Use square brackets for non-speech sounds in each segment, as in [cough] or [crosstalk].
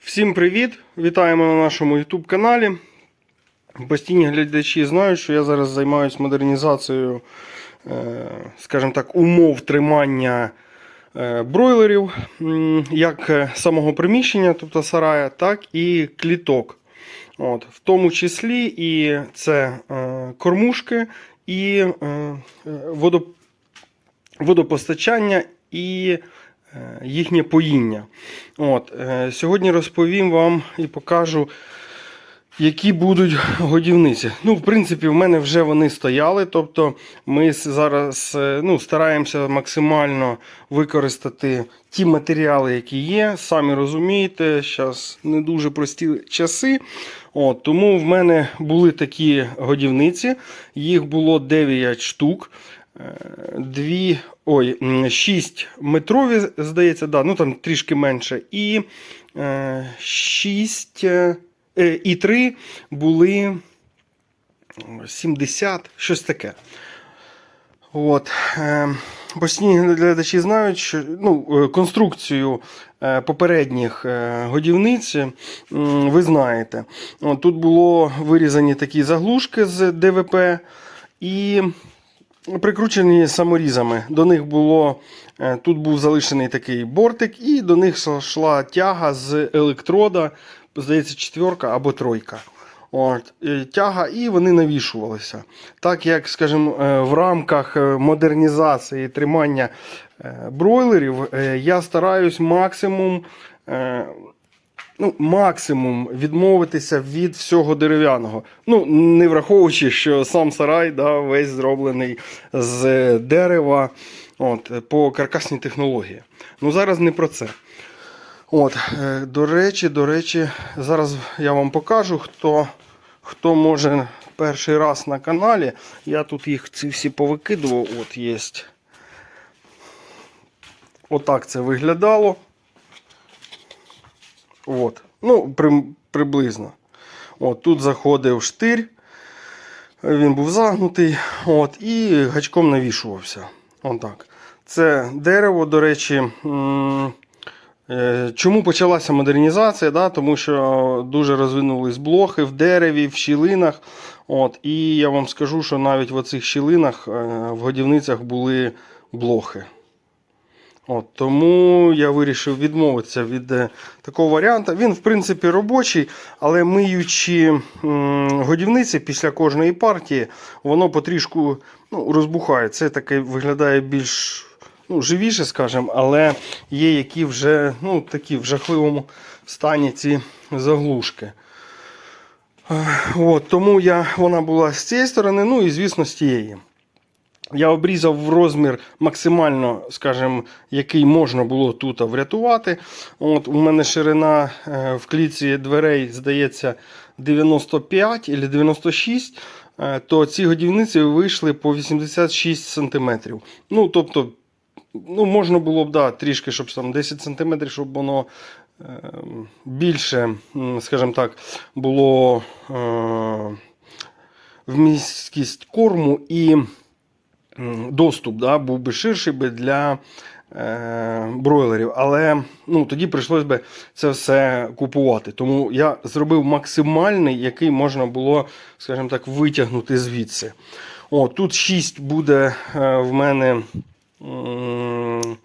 Всім привіт! Вітаємо на нашому YouTube каналі. Постійні глядачі знають, що я зараз займаюся модернізацією, е, скажімо так, умов тримання е, бройлерів, як е, самого приміщення, тобто сарая, так і кліток. От, в тому числі і це кормушки, і водо, водопостачання і їхнє поїння. От, е, сьогодні розповім вам і покажу, які будуть годівниці. Ну, в принципі, в мене вже вони стояли. Тобто ми зараз е, ну, стараємося максимально використати ті матеріали, які є. Самі розумієте, зараз не дуже прості часи. От, тому в мене були такі годівниці, їх було 9 штук. Е, Дві, ой, 6 метрові, здається, да, ну там трішки менше. І 6 і 3 були 70, щось таке. От. е, Постійні глядачі знають, що ну, е, конструкцію е, попередніх е, годівниць ви знаєте. Тут було вирізані такі заглушки з ДВП і прикручені саморізами. До них було е, тут був залишений такий бортик, і до них йшла тяга з електрода, здається, четверка або тройка. От, е, тяга, і вони навішувалися. Так як, скажімо, е, в рамках модернізації тримання е, бройлерів, я стараюсь максимум. Е, Ну, максимум відмовитися від всього дерев'яного. Ну, не враховуючи, що сам сарай да, весь зроблений з дерева от, по каркасній технології. Ну, зараз не про це. От, е, до речі, до речі, зараз я вам покажу, хто, хто може перший раз на каналі. Я тут їх ці всі повикидував. От є. Отак це виглядало. От. Ну, при, приблизно. От, тут заходив штир, він був загнутий, от, і гачком навішувався. Отак. Це дерево, до речі. е, Чому почалася модернізація? Да? Тому що дуже розвинулись блохи в дереві, в щілинах. От, і я вам скажу, що навіть в оцих щілинах е, в годівницях були блохи. От, тому я вирішив відмовитися від е, такого варіанту. Він, в принципі, робочий, але миючи годівниці після кожної партії, воно потрішку ну, розбухає. Це таке виглядає більш ну, живіше, скажімо, але є які вже ну, такі в жахливому стані ці заглушки. Е, От, тому я, вона була з цієї сторони, ну і звісно з тієї. Я обрізав в розмір максимально, скажімо, який можна було тут врятувати. От, у мене ширина е, в клітці дверей, здається, 95 або 96, е, то ці годівниці вийшли по 86 см. Ну, тобто, ну, можна було б да, трішки, щоб там 10 см, щоб воно е, більше, скажімо так, було е, вмісткість корму і доступ да, був би ширший для е, бройлерів. Але ну, тоді прийшлось би це все купувати. Тому я зробив максимальний, який можна було, скажімо так, витягнути звідси. О, тут 6 буде е, в мене. м,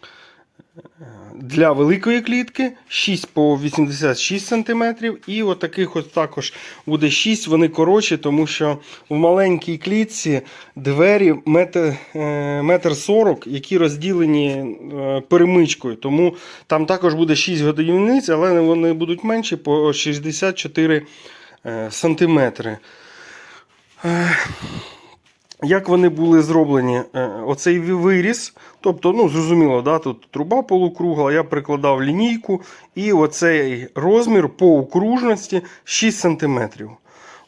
Для великої клітки 6 по 86 см. І от от також буде 6, вони коротші, тому що в маленькій клітці двері метр, е, метр 40, які розділені е, перемичкою. Тому там також буде 6 годівниць, але вони будуть менші по 64 е. Е, Як вони були зроблені? Е, Оцей виріз, тобто, ну, зрозуміло, да, тут труба полукругла, я прикладав лінійку, і оцей розмір по окружності 6 см.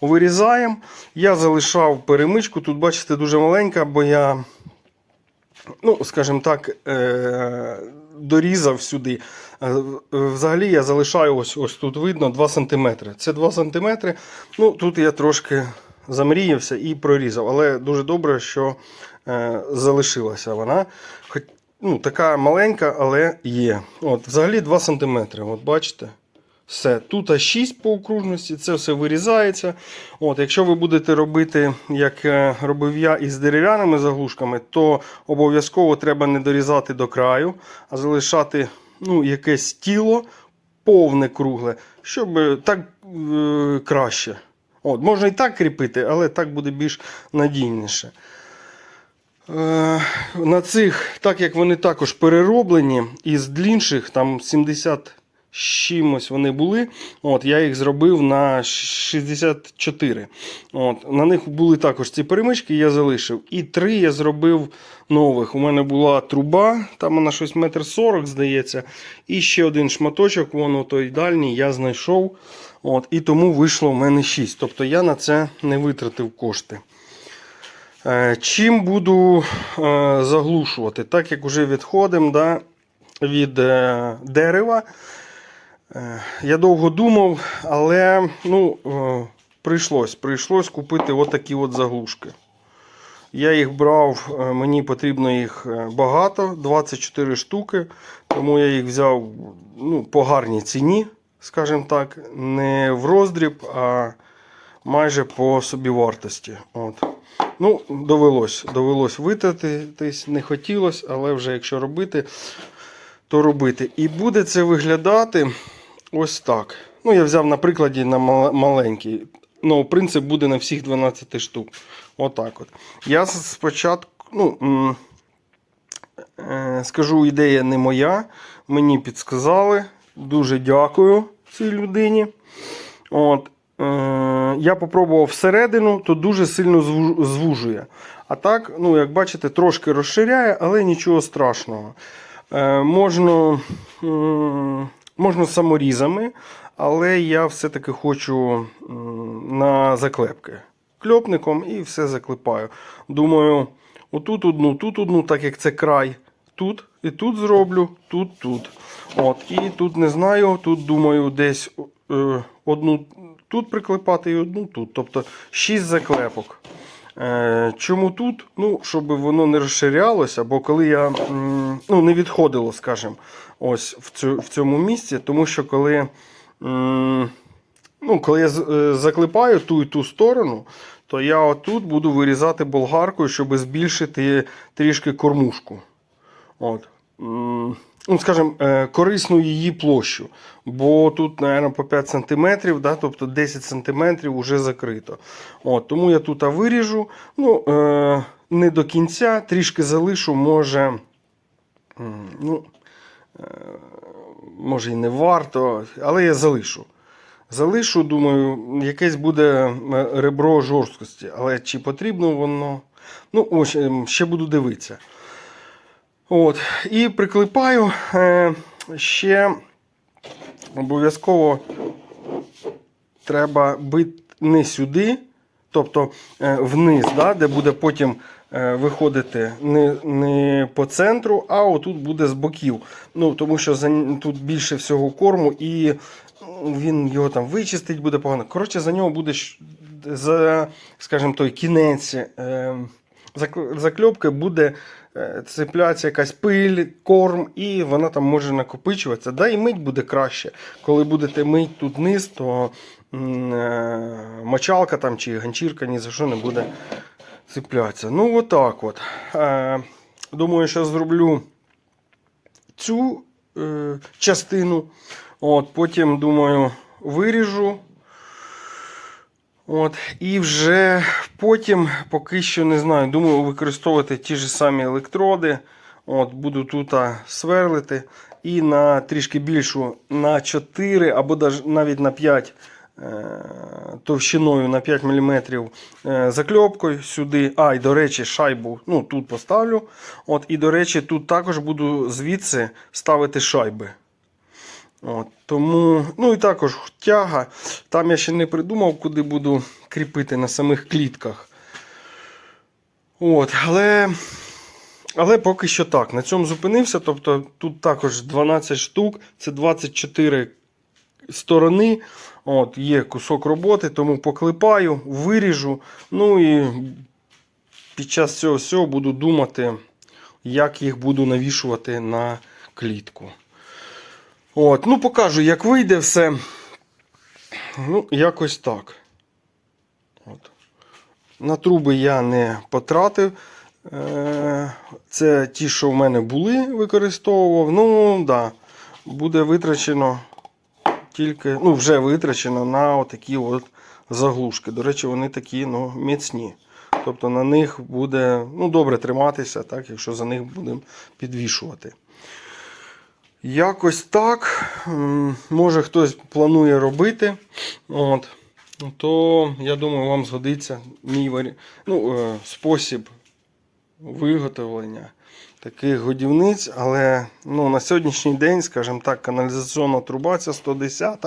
Вирізаємо. Я залишав перемичку. Тут, бачите, дуже маленька, бо я, ну, скажімо так, е- дорізав сюди. Е, Взагалі я залишаю ось ось тут видно 2 см. Це 2 см. Ну, тут я трошки замріявся і прорізав. Але дуже добре, що е, залишилася вона. Хоч, ну, така маленька, але є. От, Взагалі 2 см. От бачите? Все, тут 6 по окружності, це все вирізається. От, якщо ви будете робити, як е, робив я із дерев'яними заглушками, то обов'язково треба не дорізати до краю, а залишати ну, якесь тіло повне кругле, щоб так е, краще. От, можна і так кріпити, але так буде більш надійніше. Е, на цих, так як вони також перероблені, із длінших, там 70 з чимось вони були. От, я їх зробив на 64. От, на них були також ці перемички, я залишив. І три я зробив нових. У мене була труба, там вона щось метр сорок, здається. І ще один шматочок, воно той дальній, я знайшов. От, і тому вийшло в мене 6. Тобто я на це не витратив кошти. Е, Чим буду е, заглушувати? Так як вже відходимо да, від е, дерева. Е, Я довго думав, але ну, е, прийшлось, прийшлось купити отакі от заглушки. Я їх брав, е, мені потрібно їх багато, 24 штуки, тому я їх взяв ну, по гарній ціні, скажімо так, не в роздріб, а майже по собівартості. От. Ну, довелось, довелось витратитись, не хотілося, але вже якщо робити, то робити. І буде це виглядати ось так. Ну, я взяв на прикладі на маленький. Ну, принцип буде на всіх 12 штук. Отак от. Я спочатку, ну, е, скажу, ідея не моя. Мені підсказали. Дуже дякую цій людині. От, е, я попробував всередину, то дуже сильно звужує. А так, ну, як бачите, трошки розширяє, але нічого страшного. Е, можна, можна саморізами, але я все-таки хочу на заклепки. Кльопником і все заклепаю. Думаю, отут одну, тут одну, так як це край. Тут і тут зроблю, тут, тут. От, і тут не знаю, тут думаю, десь е, одну тут приклепати і одну тут. Тобто 6 заклепок. Е, чому тут? Ну, щоб воно не розширялося, бо коли я ну, не відходило, скажімо, ось в, цьому місці, тому що коли, ну, коли я е, заклепаю ту і ту сторону, то я отут буду вирізати болгаркою, щоб збільшити трішки кормушку. От. Ну, скажімо, е, корисну її площу. Бо тут, мабуть, по 5 см, да, тобто 10 см вже закрито. От, тому я тут виріжу. Ну, е, не до кінця, трішки залишу, може. Ну, е, може і не варто, але я залишу. Залишу, думаю, якесь буде ребро жорсткості. Але чи потрібно воно? Ну, ось, ем, ще буду дивитися. От, і приклепаю е, ще обов'язково треба бити не сюди, тобто е, вниз, да, де буде потім е, виходити не, не по центру, а отут буде з боків. Ну, тому що за, тут більше всього корму і він його там вичистить буде погано. Коротше, за нього буде за, скажімо, той кінець. Е, закльопки буде е, цеплятися якась пиль, корм, і вона там може накопичуватися. Да, і мить буде краще. Коли будете мить тут низ, то е, мочалка там чи ганчірка ні за що не буде цеплятися. Ну, отак от. Е, думаю, що зроблю цю частину. От, потім, думаю, виріжу. От, і вже потім, поки що не знаю, думаю використовувати ті ж самі електроди. От, буду тут сверлити. І на трішки більшу на 4 або навіть на 5 е, товщиною на 5 мм е, закльопкою сюди. А, і до речі, шайбу ну, тут поставлю. От, і до речі, тут також буду звідси ставити шайби. От, тому, ну і також тяга. Там я ще не придумав, куди буду кріпити на самих клітках. От, але, але поки що так. На цьому зупинився. Тобто тут також 12 штук, це 24 сторони. От, є кусок роботи, тому поклепаю, виріжу. Ну і під час цього всього буду думати, як їх буду навішувати на клітку. От, ну покажу, як вийде все. Ну, якось так. От. На труби я не потратив. Е, Це ті, що в мене були, використовував. Ну, да, буде витрачено тільки, ну, вже витрачено на отакі от заглушки. До речі, вони такі ну, міцні. Тобто на них буде ну, добре триматися, так, якщо за них будемо підвішувати. Якось так. Може хтось планує робити. От. То я думаю, вам згодиться мій варі... ну, е, спосіб виготовлення таких годівниць. Але ну, на сьогоднішній день, скажімо так, каналізаційна труба ця 110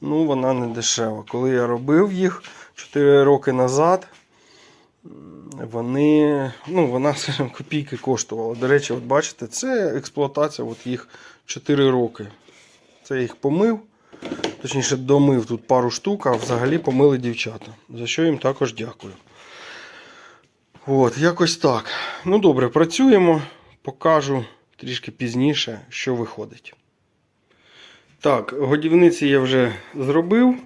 ну, вона не дешева. Коли я робив їх 4 роки назад, вони, ну, вона [laughs] скажімо, копійки коштувала. До речі, от бачите, це експлуатація от їх 4 роки. Це їх помив. Точніше, домив тут пару штук, а взагалі помили дівчата. За що їм також дякую. От, якось так. Ну добре, працюємо. Покажу трішки пізніше, що виходить. Так, годівниці я вже зробив.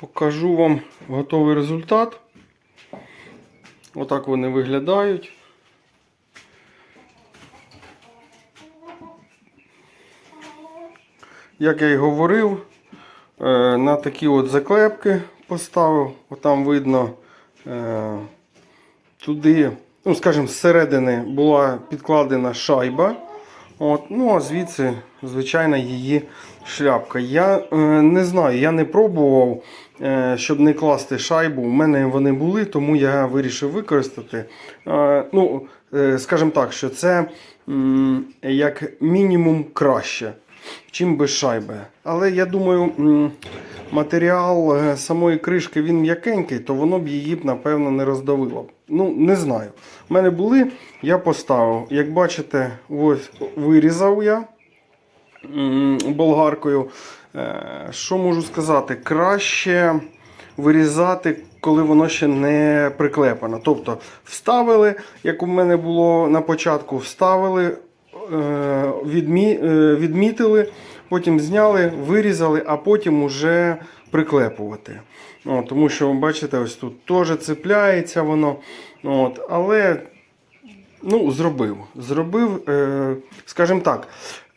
Покажу вам готовий результат. Отак вони виглядають. Як я і говорив, е, на такі от заклепки поставив. Отам видно е, туди, ну, скажімо, зсередини була підкладена шайба. От, ну, а звідси, звичайна, її шляпка. Я е, не знаю, я не пробував, е, щоб не класти шайбу. У мене вони були, тому я вирішив використати. Е, ну, е, скажімо так, що це е, як мінімум краще, чим без шайби. Але я думаю, матеріал е, самої кришки він м'якенький, то воно б її б, напевно, не роздавило. Ну, не знаю. У мене були, я поставив. Як бачите, ось вирізав я болгаркою. Е, Що можу сказати? Краще вирізати, коли воно ще не приклепано. Тобто вставили, як у мене було на початку, вставили, відмі, е, відмітили, потім зняли, вирізали, а потім уже приклепувати. О, тому що, бачите, ось тут теж цепляється воно. От, але ну, зробив. Зробив, е, скажімо так,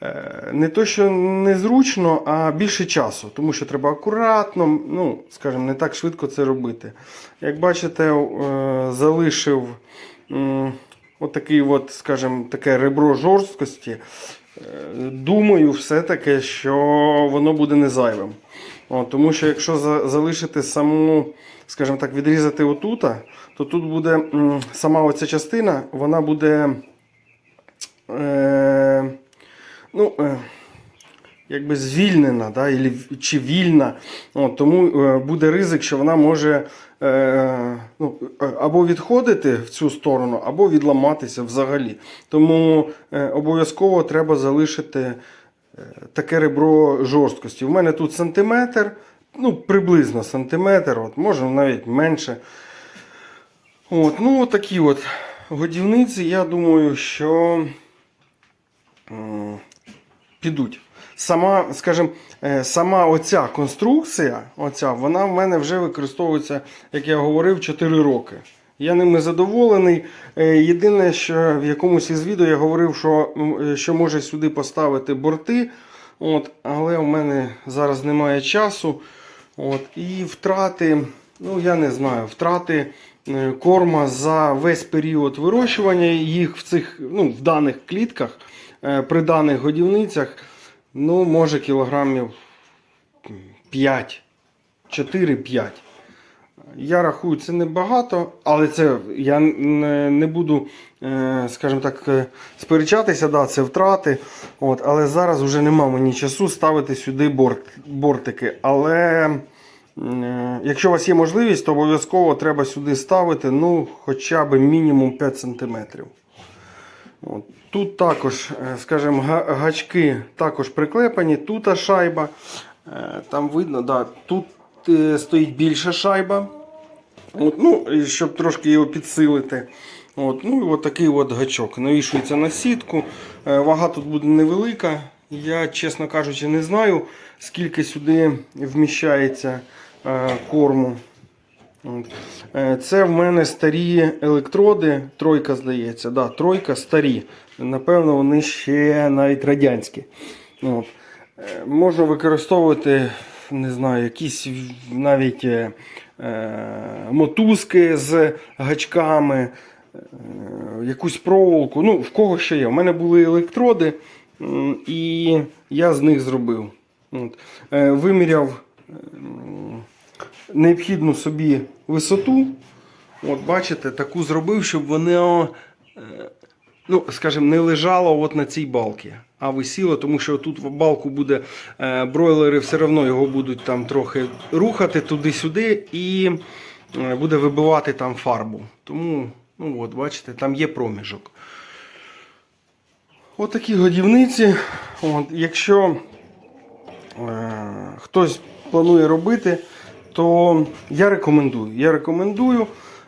е, не то, що незручно, а більше часу, тому що треба акуратно, ну, скажімо, не так швидко це робити. Як бачите, е, залишив отакий от, скажімо, таке ребро жорсткості. Е, Думаю, все-таки, що воно буде не зайвим. О, тому що якщо за, залишити саму, скажімо так, відрізати отута, то тут буде м, сама оця частина, вона буде е, ну, е, якби звільнена, да, чи вільна. От, тому е, буде ризик, що вона може е, ну, е, або відходити в цю сторону, або відламатися взагалі. Тому е, обов'язково треба залишити е, таке ребро жорсткості. У мене тут сантиметр, ну, приблизно сантиметр, от, може навіть менше. От, ну, такі от годівниці, я думаю, що підуть. Сама, скажімо, е, сама оця конструкція, оця, вона в мене вже використовується, як я говорив, 4 роки. Я ними задоволений. Е, Єдине, що в якомусь із відео я говорив, що, е, що може сюди поставити борти. От, але у мене зараз немає часу. От, і втрати, ну я не знаю, втрати корма за весь період вирощування їх в цих ну, в даних клітках, при даних годівницях, ну, може кілограмів 5, 4-5. Я рахую, це небагато, але це я не, не буду, е, скажімо так, е, сперечатися, да, це втрати. От, але зараз вже нема мені часу ставити сюди борт, бортики. Але е, якщо у вас є можливість, то обов'язково треба сюди ставити ну, хоча б мінімум 5 см. От. Тут також, е, скажімо, гачки також приклепані, тут шайба. Е, Там видно, да, тут е, стоїть більша шайба. От, ну, щоб трошки його підсилити. От, ну і от такий от гачок. Навішується на сітку. Вага тут буде невелика. Я, чесно кажучи, не знаю, скільки сюди вміщається корму. Е, Це в мене старі електроди, тройка здається. Да, тройка старі. Напевно, вони ще навіть радянські. От. Е, Можна використовувати, не знаю, якісь навіть е, е, мотузки з гачками, е, якусь проволоку. Ну, в кого ще є. У мене були електроди, і я з них зробив. От. Е, Виміряв необхідну собі висоту. От бачите, таку зробив, щоб воно, е, ну, скажімо, не лежало от на цій балці, а висіло, тому що тут в балку буде е, бройлери, все одно його будуть там трохи рухати туди-сюди і е, буде вибивати там фарбу. Тому, ну от, бачите, там є проміжок. Отакі годівниці. От, якщо е, хтось планує робити, то я рекомендую. Я рекомендую.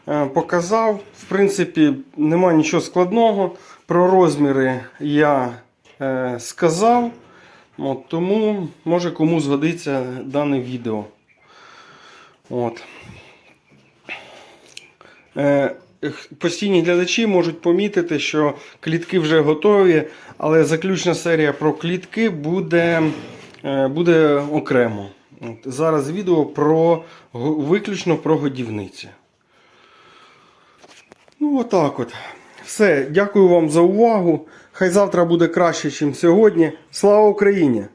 Е, показав. В принципі, нема нічого складного. Про розміри я е, сказав. От, тому може кому згодиться дане відео. От. Е, Постійні глядачі можуть помітити, що клітки вже готові, але заключна серія про клітки буде, буде окремо. Зараз відео про, виключно про годівниці. Ну, отак от. Все, дякую вам за увагу. Хай завтра буде краще, ніж сьогодні. Слава Україні!